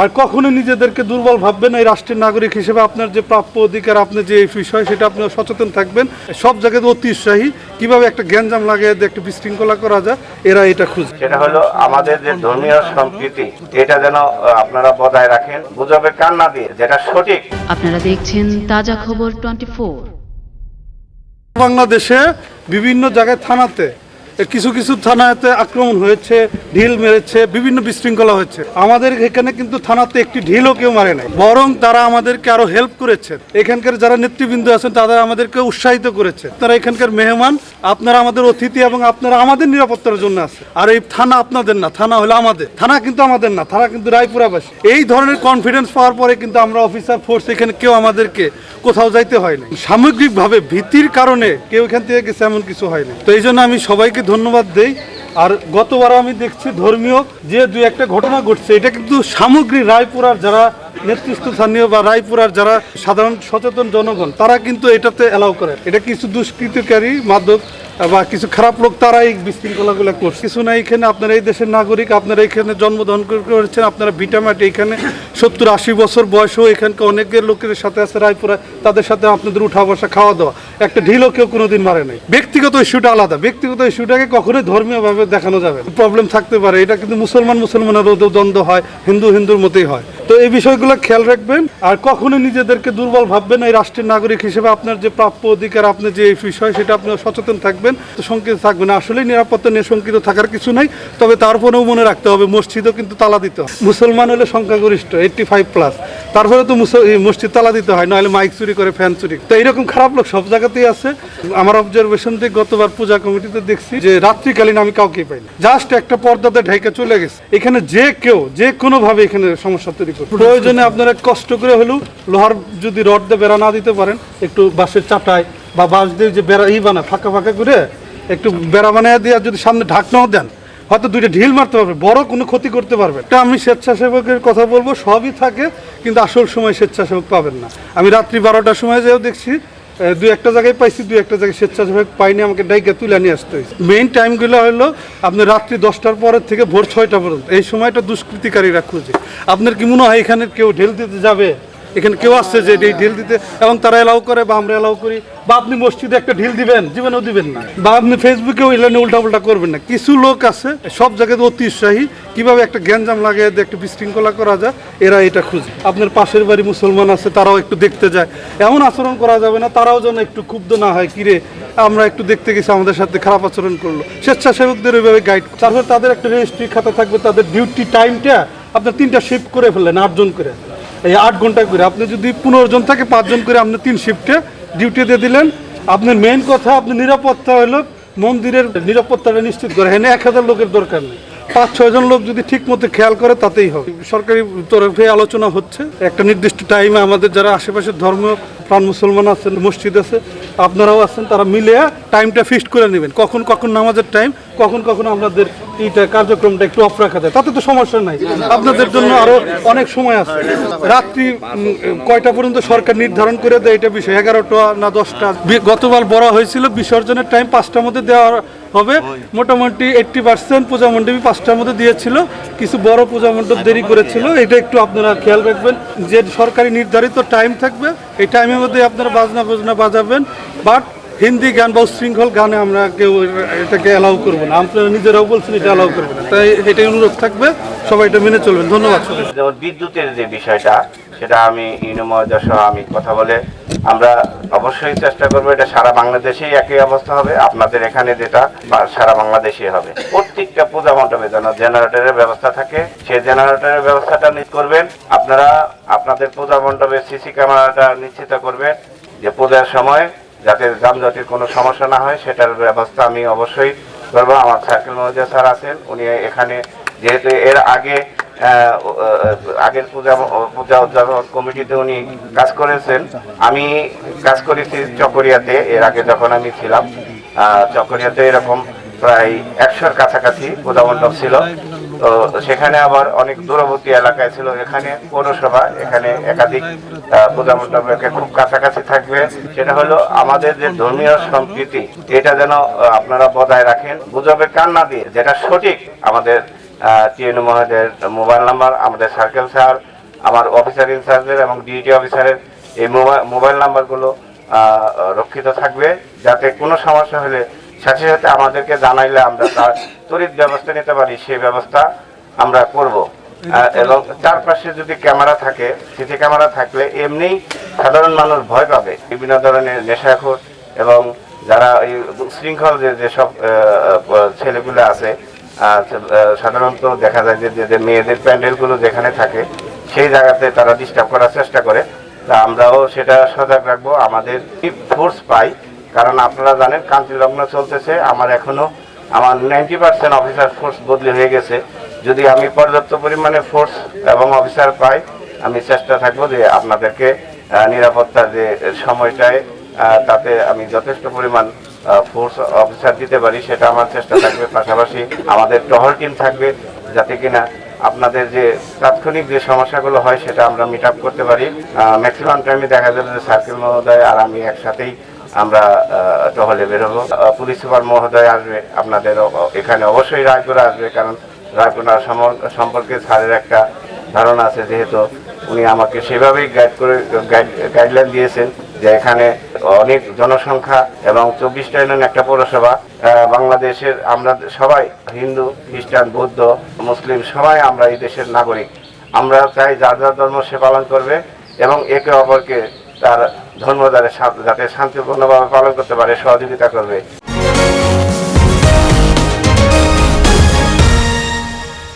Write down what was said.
আর কখনো নিজেদেরকে দুর্বল ভাববেন এই রাষ্ট্রের নাগরিক হিসেবে আপনার যে প্রাপ্য অধিকার আপনার যে এই বিষয় সেটা আপনি সচেতন থাকবেন। সব জায়গায় অতি উৎসাহী। কীভাবে একটা গ্যাঞ্জাম লাগিয়ে দিয়ে একটা বিশৃঙ্খলা করা যায় এরা এটা খুঁজে। সেটা হলো আমাদের যে ধর্মীয় সংস্কৃতি এটা যেন আপনারা বজায় রাখেন গুজবে কান না দিয়ে যেটা সঠিক। আপনারা দেখছেন তাজা খবর টোয়েন্টি ফোর। বাংলাদেশে বিভিন্ন জায়গায় থানাতে কিছু কিছু থানাতে আক্রমণ হয়েছে, ঢিল মেরেছে, বিভিন্ন বিশৃঙ্খলা হয়েছে। আমাদের এখানে কিন্তু থানাতে একটি ঢিলও কেউ মারে নাই। বরং তারা আমাদেরকে আরও হেল্প করেছে। এখানকার যারা নেতৃবৃন্দ আছেন তারা আমাদেরকে উৎসাহিত করেছে। তারা এখানকার মেহমান, আপনারা আমাদের অতিথি এবং আপনারা আমাদের নিরাপত্তার জন্য আছে আর এই থানা আপনাদের না, থানা হলো আমাদের। থানা কিন্তু আমাদের না, থানা কিন্তু রায়পুরাবাসী। এই ধরনের কনফিডেন্স পাওয়ার পরে কিন্তু আমরা অফিসার ফোর্স এখানে কেউ আমাদেরকে কোথাও যাইতে হয়নি সামগ্রিকভাবে ভীতির কারণে কেউ এখান থেকে গেছে, এমন কিছু হয়নি তো এই জন্য আমি সবাইকে ধন্যবাদ দেই। আর গতবারও আমি দেখছি ধর্মীয় যে দুই একটা ঘটনা ঘটছে, এটা কিন্তু সামগ্রী রায়পুরার যারা নেতৃস্থানীয় বা রায়পুরার যারা সাধারণ সচেতন জনগণ, তারা কিন্তু এটাতে অ্যালাউ করে। এটা কিছু দুষ্কৃতকারী মাদক বা কিছু খারাপ লোক তারা এই বিশৃঙ্খলাগুলো করছে। কিছু না, এখানে আপনারা এই দেশের নাগরিক, আপনারা এখানে জন্মগ্রহণ করেছেন, আপনারা ভিটামাটি এখানে সত্তর আশি বছর বয়সেও এখানকার অনেকের লোকের সাথে আছে রায়পুরা, তাদের সাথে আপনাদের উঠা বসা খাওয়া দাওয়া। একটা ঢিলও কেউ কোনোদিন মারে নাই। ব্যক্তিগত ইস্যুটা আলাদা। ব্যক্তিগত ইস্যুটাকে কখনোই ধর্মীয়ভাবে দেখানো যাবে প্রবলেম থাকতে পারে। এটা কিন্তু মুসলমান মুসলমানের দ্বন্দ্ব হয় হিন্দু হিন্দুর মতোই হয়। তো এই বিষয়গুলো খেয়াল রাখবেন। আর কখনো নিজেদেরকে দুর্বল ভাববেন এই রাষ্ট্রের নাগরিক হিসেবে আপনার যে প্রাপ্য অধিকার আপনার যে বিষয়, সেটা আপনি সচেতন থাকবেন তো শঙ্কিত থাকবেন। আসলে নিরাপত্তা নিয়ে শঙ্কিত থাকার কিছু নাই, তবে তারপরেও মনে রাখতে হবে, মসজিদও কিন্তু তালা দিতে হয় মুসলমান হলে সংখ্যাগরিষ্ঠ এইটটি ফাইভ প্লাস তারপরে তো মসজিদ তালা দিতে হয়, নাহলে মাইক চুরি করে, ফ্যান চুরি তো এইরকম খারাপ লোক সব জায়গাতেই আছে। আমার অবজারভেশন থেকে গতবার পূজা কমিটিতে দেখছি যে, রাত্রিকালীন আমি কাউকে পাইনি। জাস্ট একটা পর্দাতে ঢেকে চলে গেছে। এখানে যে কেউ, যে কোনোভাবে এখানে সমস্যা তৈরি প্রয়োজনে আপনারা কষ্ট করে হলেও লোহার যদি রড দিয়ে বেড়া না দিতে পারেন, একটু বাঁশের চাটায় বা বাঁশ দিয়ে যে বেড়া ই বানায়, ফাঁকা ফাঁকা করে একটু বেড়া বানিয়ে দিয়ে যদি সামনে ঢাকনাও দেন, হয়তো দুইটা ঢিল মারতে পারবে, বড় কোনো ক্ষতি করতে পারবে এটা আমি স্বেচ্ছাসেবকের কথা বলব, সবই থাকে, কিন্তু আসল সময় স্বেচ্ছাসেবক পাবেন না। আমি রাত্রি বারোটার সময় যেও দেখছি দুই একটা জায়গায় পাইছি, দুই একটা জায়গায় স্বেচ্ছাসেবক পাইনি, আমাকে ডাইকে তুলে নিয়ে আসতে হয়েছে। মেইন টাইমগুলো হলো আপনার রাত্রি দশটার পরের থেকে ভোর ছয়টা পর্যন্ত। এই সময়টা দুষ্কৃতিকারীরা খুঁজে। আপনার কি মনে হয় এখানে কেউ ঢেল দিতে যাবে? এখানে কেউ আসছে যে এই ঢিল দিতে, এবং তারা এলাও করে বা আমরা এলাও করি, বা আপনি মসজিদে একটা ঢিল দিবেন, জীবনেও দিবেন না। বা আপনি ফেসবুকেও উল্টা উল্টা করবেন না। কিছু লোক আছে, সব জায়গায় অতি উৎসাহী, কীভাবে একটা গ্যাঞ্জাম লাগিয়ে দিয়ে একটা বিশৃঙ্খলা করা যায়, এরা এটা খুঁজে। আপনার পাশের বাড়ি মুসলমান আছে, তারাও একটু দেখতে যায়। এমন আচরণ করা যাবে না, তারাও যেন একটু ক্ষুব্ধ না হয়, কিরে, আমরা একটু দেখতে গেছি, আমাদের সাথে খারাপ আচরণ করল। স্বেচ্ছাসেবকদের ওইভাবে গাইড তারপর তাদের একটা রেজিস্ট্রি খাতা থাকবে, তাদের ডিউটি টাইমটা আপনার তিনটা শিফট করে ফেললেন, আটজন করে। এই আট ঘণ্টা করে। আপনি যদি পনেরো জন থাকে পাঁচজন করে আপনি তিন শিফটে ডিউটি দিয়ে দিলেন। আপনার মেইন কথা, আপনি নিরাপত্তা হলো মন্দিরের নিরাপত্তাটা নিশ্চিত করে। এখানে এক হাজার লোকের দরকার নেই। পাঁচ ছয়জন লোক যদি ঠিক মতো খেয়াল করে, তাতেই হবে। সরকারি তরফে আলোচনা হচ্ছে। একটা নির্দিষ্ট টাইমে আমাদের যারা আশেপাশের ধর্ম প্রাণ মুসলমান আছেন, মসজিদ আছে, আপনারাও আছেন, তারা মিলে টাইমটা ফিক্সড করে নেবেন। কখন কখন নামাজের টাইম কখন কখন আমাদের এইটা কার্যক্রমটা একটু অফ রাখা যায়। তাতে তো সমস্যা নাই। আপনাদের জন্য আরও অনেক সময় আছে। রাত্রি কয়টা পর্যন্ত সরকার নির্ধারণ করে দেয় এটা বিষয়? এগারোটা না দশটা? গতবার বলা হয়েছিল বিসর্জনের টাইম পাঁচটার মধ্যে দেওয়া হবে। মোটামুটি এইট্টি পার্সেন্ট পূজা মণ্ডপই পাঁচটার মধ্যে দিয়েছিল। কিছু বড় পূজা মণ্ডপ দেরি করেছিল। এটা একটু আপনারা খেয়াল রাখবেন যে সরকারি নির্ধারিত টাইম থাকবে। এই টাইমের মধ্যে আপনারা বাজনা বাজনা বাজাবেন। বাট হিন্দি গান বা শৃঙ্খল গানে আমরা কেউ এটাকে অ্যালাউ করব না। আপনারা নিজেরাও বলছেন এটা অ্যালাউ করব না। তাই এটাই অনুরোধ থাকবে। সবাই এটা মেনে চলবেন। ধন্যবাদ যেমন বিদ্যুতের যে বিষয়টা, সেটা আমি ইউনিময়দা সহ আমি কথা বলে আমরা অবশ্যই চেষ্টা করব এটা সারা বাংলাদেশেই একই অবস্থা হবে। আপনাদের এখানে যেটা সারা বাংলাদেশে হবে। প্রত্যেকটা পূজা মণ্ডপে যেন জেনারেটরের ব্যবস্থা থাকে, সেই জেনারেটরের ব্যবস্থাটা করবেন। আপনারা আপনাদের পূজা মণ্ডপে সিসি ক্যামেরাটা নিশ্চিত করবেন যে পূজার সময় যাতে যানজটের কোনো সমস্যা না হয়, সেটার ব্যবস্থা আমি অবশ্যই করব। আমার সার্কেল ম্যানেজার স্যার আছেন, উনি এখানে যেহেতু এর আগে আগের পূজা পূজা উদযাপন কমিটিতে উনি কাজ করেছেন। আমি কাজ করেছি চকরিয়াতে, এর আগে যখন আমি ছিলাম। চকরিয়াতে এরকম প্রায় একশোর কাছাকাছি পূজা মণ্ডপ ছিল। তো সেখানে আবার অনেক দূরবর্তী এলাকায় ছিল এখানে পৌরসভা, এখানে একাধিক পূজা মণ্ডপকে খুব কাছাকাছি থাকবে। সেটা হলো আমাদের যে ধর্মীয় সংস্কৃতি এটা যেন আপনারা বজায় রাখেন। গুজবে কান না দিয়ে যেটা সঠিক, আমাদের টিএনও মহোদয়ের মোবাইল নাম্বার, আমাদের সার্কেল স্যার, আমার অফিসার ইনচার্জের এবং ডিউটি অফিসারের এই মোবাইল নাম্বারগুলো রক্ষিত থাকবে। যাতে কোনো সমস্যা হলে সাথে সাথে আমাদেরকে জানাইলে আমরা তার তড়িৎ ব্যবস্থা নিতে পারি সেই ব্যবস্থা আমরা করব। এবং চারপাশে যদি ক্যামেরা থাকে সিসি ক্যামেরা থাকলে এমনি সাধারণ মানুষ ভয় পাবে। বিভিন্ন ধরনের নেশাখোর এবং যারা এই শৃঙ্খল যে যেসব ছেলেগুলো আছে সাধারণত দেখা যায় যে যে মেয়েদের প্যান্ডেলগুলো যেখানে থাকে সেই জায়গাতে তারা ডিস্টার্ব করার চেষ্টা করে। তা আমরাও সেটা সজাগ রাখব। আমাদের ফোর্স পাই কারণ আপনারা জানেন কান্তি লগ্ন চলতেছে, আমার এখনও আমার নাইনটি পার্সেন্ট অফিসার ফোর্স বদলি হয়ে গেছে। যদি আমি পর্যাপ্ত পরিমাণে ফোর্স এবং অফিসার পাই, আমি চেষ্টা থাকব যে আপনাদেরকে নিরাপত্তার যে সময়টায় তাতে আমি যথেষ্ট পরিমাণ ফোর্স অফিসার দিতে পারি, সেটা আমার চেষ্টা থাকবে। পাশাপাশি আমাদের টহল টিম থাকবে, যাতে কিনা আপনাদের যে তাৎক্ষণিক যে সমস্যাগুলো হয়, সেটা আমরা মিট করতে পারি। ম্যাক্সিমাম টাইমে দেখা যাবে যে সার্কেল মহোদয় আর আমি একসাথেই আমরা টহলে বেরোবো। পুলিশ সুপার মহোদয় আসবে আপনাদের এখানে অবশ্যই রায়পুরা আসবে, কারণ রায়পুরা সম্পর্কে স্যারের একটা ধারণা আছে, যেহেতু উনি আমাকে সেভাবেই গাইড করে গাইডলাইন দিয়েছেন যে এখানে অনেক জনসংখ্যা এবং চব্বিশটা ইউনিয়ন, একটা পৌরসভা বাংলাদেশের আমরা সবাই, হিন্দু, খ্রিস্টান, বৌদ্ধ, মুসলিম, সবাই আমরা এই দেশের নাগরিক। আমরা চাই যার যার ধর্ম সে পালন করবে এবং একে অপরকে তার ধর্ম সাথে যাতে শান্তিপূর্ণভাবে পালন করতে পারে সহযোগিতা করবে।